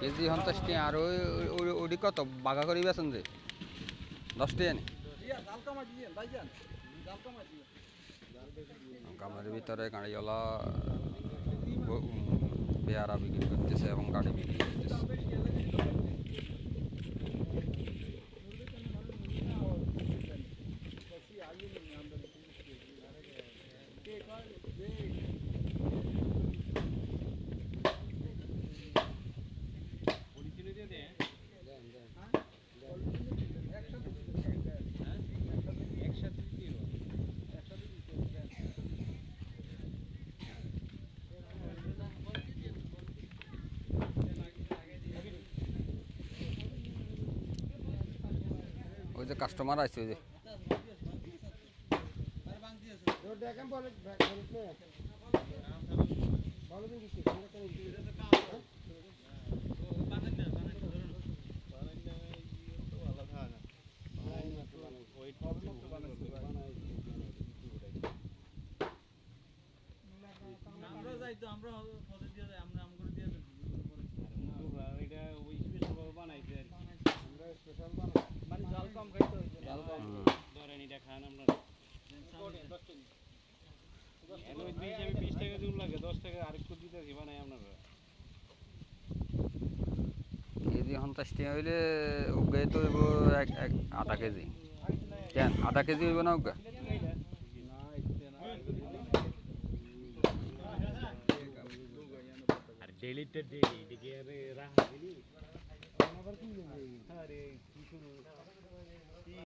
KG পঞ্চাশ টাকা আর ওই ওই কত? বাঘা করে বেছেন যে। দশ টাকা নি? কামের ভিতরে গাড়িওয়ালা পেয়ারা বিক্রি করতেছে এবং গাড়ি বিক্রি করতেছে। ওই যে কাস্টমার আছে, ওই যে। আমরা যাই তো আমরা আমরা আম দিয়ে এটা খান আমরা এনে বিশ আমি বিশ টাকা দিন লাগে দশ টাকা আরেকটু দিতেছি বানাই। কেজি পঞ্চাশ টাকা হইলে উগে তো হইব এক এক, আধা কেজি। কেন? আধা কেজি হইব না উগা? আর ডেলিটা ডেলি এদিকে রাখা দিলি আরে কি শুরু